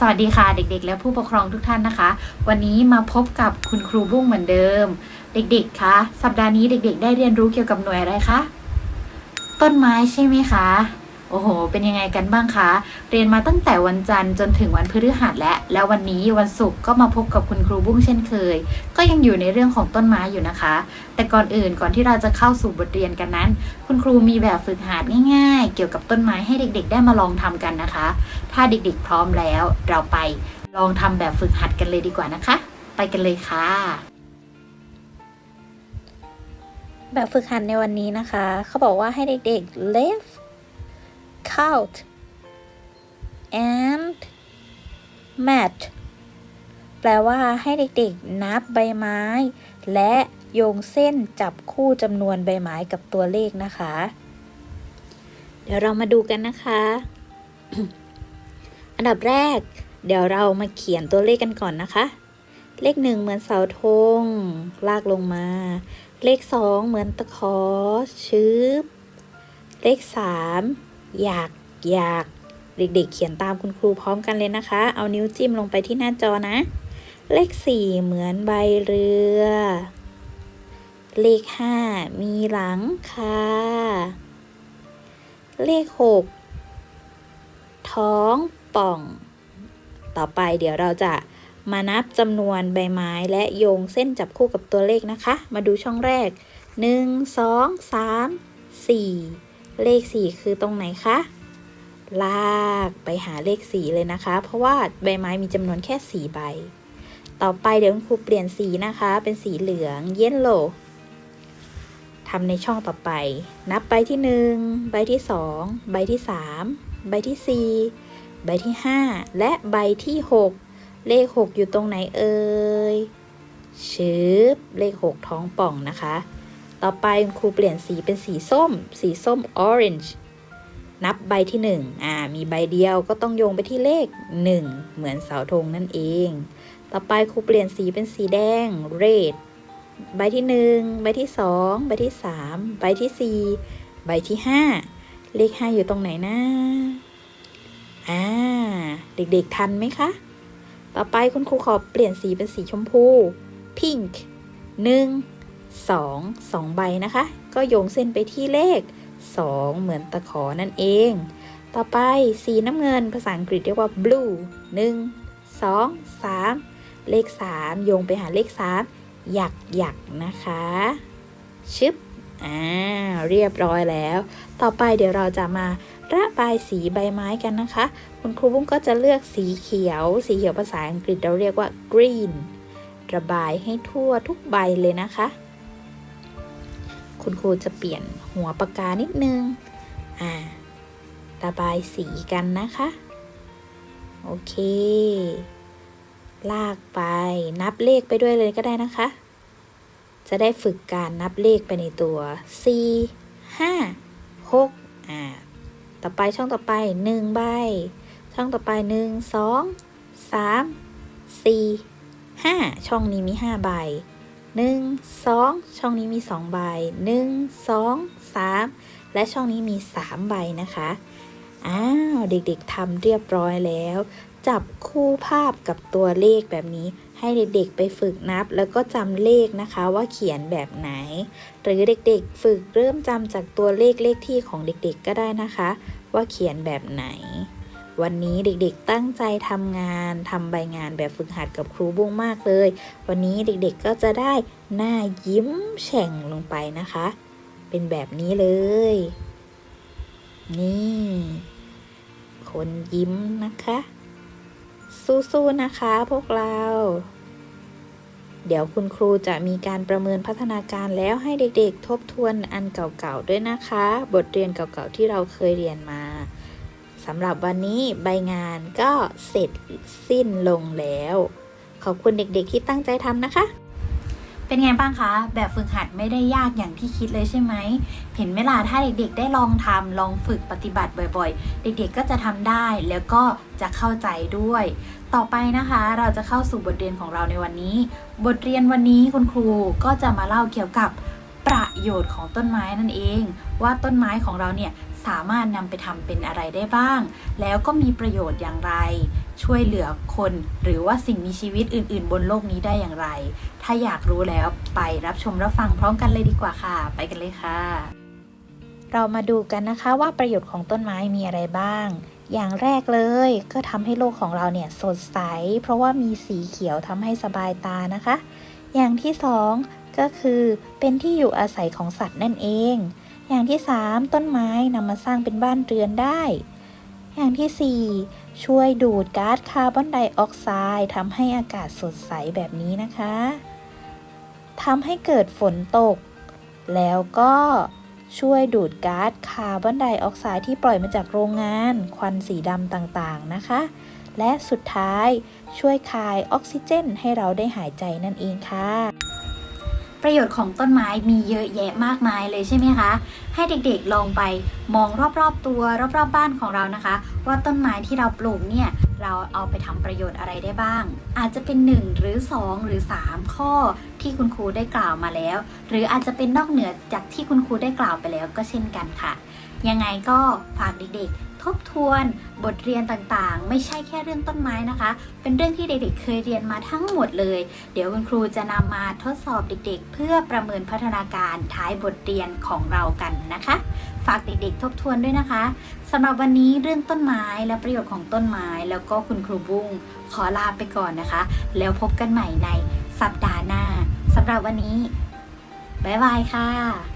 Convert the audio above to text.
สวัสดีค่ะเด็กๆ และผู้ปกครองทุกท่านนะคะ วันนี้มาพบกับคุณครูบุ้งเหมือนเดิม เด็กๆคะสัปดาห์นี้เด็กๆ ได้เรียนรู้เกี่ยวกับหน่วยอะไรคะต้นไม้ใช่ไหมคะ โอ้โห เป็นยังไงกันบ้างคะ เรียนมาตั้งแต่วันจันทร์จนถึงวันพฤหัสและ แล้ววันนี้วันศุกร์ก็มาพบกับคุณครูบุ้งเช่นเคย ก็ยังอยู่ในเรื่องของต้นไม้อยู่นะคะ แต่ก่อนอื่นก่อนที่เราจะเข้าสู่บทเรียนกันนั้น คุณครูมีแบบฝึกหัดง่าย ๆ เกี่ยวกับต้นไม้ให้เด็ก ๆ ได้มาลองทำกันนะคะ ถ้าเด็กๆพร้อมแล้ว เราไปลองทำแบบฝึกหัดกันเลยดีกว่านะคะ ไปกันเลยค่ะแบบฝึกหัดในวันนี้นะคะ เขาบอกว่าให้เด็กๆ live count and match แปลว่าให้เด็กๆ นับใบไม้ และโยงเส้นจับคู่จำนวนใบไม้กับตัวเลขนะคะ เดี๋ยวเรามาดูกันนะคะ อันดับแรก เดี๋ยวเรามาเขียนตัวเลขกันก่อนนะคะ เลขหนึ่งเหมือนเสาธงลากลงมา เลขสองเหมือนตะขอชืบเลขสาม อยากอยากเด็กๆเขียนตามคุณครูพร้อมกันเลยนะคะ เอานิ้วจิ้มลงไปที่หน้าจอนะ เลขสี่เหมือนใบเรือ เลขห้ามีหลังคาเลขหกท้องป่อง ต่อไปเดี๋ยวเราจะมานับจำนวนใบไม้และโยงเส้นจับคู่กับตัวเลขนะคะ มาดูช่องแรก 1 2 3 4 เลข 4 คือตรงไหนคะ ลากไปหาเลข 4 เลยนะคะ เพราะว่าใบไม้มีจำนวนแค่ 4 ใบ ต่อไปเดี๋ยวคุณครูเปลี่ยนสีนะคะ เป็นสีเหลืองเยลโล่ทำในช่องต่อไป นับใบที่ 1 ใบที่ 2 ใบที่ 3 ใบที่ 4 ใบที่ 5 และใบที่ 6 เลข 6 อยู่ตรงไหนเอ่ยชืบเลข 6 ท้องป่องนะคะ ต่อไปครูเปลี่ยนสีเป็นสีส้ม สีส้ม orange นับใบที่ 1 อ่า มีใบเดียวก็ต้องโยงไปที่เลข 1 เหมือนเสาธงนั่นเอง ต่อไปครูเปลี่ยนสีเป็นสีแดง red ใบที่ 1 ใบที่ 2 ใบที่ 3 ใบที่ 4 ใบที่ 5 เลข 5 อยู่ตรงไหนนะ อ่า เด็กๆ ทันไหมคะ ต่อไปคุณครูขอเปลี่ยนสีเป็นสีชมพู pink ห นึ่งสองสองใบนะคะ ก็โยงเส้นไปที่เลข 2 เหมือนตะขอนั่นเอง ต่อไปสีน้ำเงินภาษาอังกฤษเรียกว่า blue 1 2 3 เลข 3 โยงไปหาเลข 3 หยักหยักนะคะ ชึบอ่าเรียบร้อยแล้ว ต่อไปเดี๋ยวเราจะมาระบายสีใบไม้กันนะคะ คุณครูบุ้งก็จะเลือกสีเขียว สีเขียวภาษาอังกฤษเราเรียกว่า green ระบายให้ทั่วทุกใบเลยนะคะ คุณครูจะเปลี่ยนหัวปากกานิดนึง อ่า ระบายสีกันนะคะ โอเค ลากไปนับเลขไปด้วยเลยก็ได้นะคะ จะได้ฝึกการนับเลขไปในตัว 4 5 6 อ่า ต่อไปช่องต่อไป 1 ใบ ช่องต่อไป 1 2 3 4 5 ช่องนี้มี 5 ใบ 1 2 ช่องนี้มี 2 ใบ 1 2 3 และช่องนี้มี 3 ใบนะคะ อ้าว เด็กๆทำเรียบร้อยแล้ว จับคู่ภาพกับตัวเลขแบบนี้ ให้เด็กๆไปฝึกนับ แล้วก็จำเลขนะคะว่าเขียนแบบไหน หรือเด็กๆฝึกเริ่มจำจากตัวเลขเลขที่ของเด็กๆก็ได้นะคะ ว่าเขียนแบบไหน วันนี้เด็กๆตั้งใจทำงานทำใบงานแบบฝึกหัดกับครูบุ้งมากเลย วันนี้เด็กๆก็จะได้หน้ายิ้มแฉ่งลงไปนะคะ เป็นแบบนี้เลย นี่ คนยิ้มนะคะ สู้ๆนะคะพวกเรา เดี๋ยวคุณครูจะมีการประเมินพัฒนาการแล้วให้เด็กๆ ทบทวนอันเก่าๆด้วยนะคะ บทเรียนเก่าๆที่เราเคยเรียนมา สำหรับวันนี้ใบงานก็เสร็จสิ้นลงแล้ว ขอบคุณเด็กๆที่ตั้งใจทำนะคะ เป็นไงบ้างคะ แบบฝึกหัดไม่ได้ยากอย่างที่คิดเลยใช่ไหม เห็นไหมล่ะถ้าเด็กๆ ได้ลองทำลองฝึกปฏิบัติบ่อยๆ เด็กๆก็จะทำได้แล้วก็จะเข้าใจด้วย ต่อไปนะคะเราจะเข้าสู่บทเรียนของเราในวันนี้ บทเรียนวันนี้คุณครูก็จะมาเล่าเกี่ยวกับประโยชน์ของต้นไม้นั่นเอง ว่าต้นไม้ของเราเนี่ย สามารถนำไปทำเป็นอะไรได้บ้าง แล้วก็มีประโยชน์อย่างไร ช่วยเหลือคนหรือว่าสิ่งมีชีวิตอื่น ๆ บนโลกนี้ได้อย่างไร ถ้าอยากรู้แล้วไปรับชมรับฟังพร้อมกันเลยดีกว่าค่ะ ไปกันเลยค่ะ เรามาดูกันนะคะว่าประโยชน์ของต้นไม้มีอะไรบ้างอย่างแรกเลยก็ทำให้โลกของเราเนี่ยสดใส เพราะว่ามีสีเขียวทำให้สบายตานะคะ อย่างที่สองก็คือเป็นที่อยู่อาศัยของสัตว์นั่นเอง อย่างที่สามต้นไม้นำมาสร้างเป็นบ้านเรือนได้ อย่างที่สี่ช่วยดูดก๊าซคาร์บอนไดออกไซด์ทำให้อากาศสดใสแบบนี้นะคะทำให้เกิดฝนตก แล้วก็ช่วยดูดก๊าซคาร์บอนไดออกไซด์ที่ปล่อยมาจากโรงงาน ควันสีดำต่างๆนะคะ และสุดท้ายช่วยคายออกซิเจนให้เราได้หายใจนั่นเองค่ะ ประโยชน์ของต้นไม้มีเยอะแยะมากมายเลยใช่ไหมคะ ให้เด็กๆลองไปมองรอบๆตัว รอบๆบ้านของเรานะคะ ว่าต้นไม้ที่เราปลูกเนี่ยเราเอาไปทำประโยชน์อะไรได้บ้าง อาจจะเป็น 1 หรือ 2 หรือ 3 ข้อที่คุณครูได้กล่าวมาแล้ว หรืออาจจะเป็นนอกเหนือจากที่คุณครูได้กล่าวไปแล้วก็เช่นกันค่ะ ยังไงก็ฝากเด็กๆ ทบทวนบทเรียนต่างๆ ไม่ใช่แค่เรื่องต้นไม้นะคะ เป็นเรื่องที่เด็กๆ เคยเรียนมาทั้งหมดเลย เดี๋ยวคุณครูจะนำมาทดสอบเด็กๆ เพื่อประเมินพัฒนาการท้ายบทเรียนของเรากันนะคะ ฝากเด็กๆ ทบทวนด้วยนะคะสำหรับวันนี้เรื่องต้นไม้และประโยชน์ของต้นไม้ แล้วก็คุณครูบุ้งขอลาไปก่อนนะคะ แล้วพบกันใหม่ในสัปดาห์หน้าสำหรับวันนี้บ๊ายบายค่ะ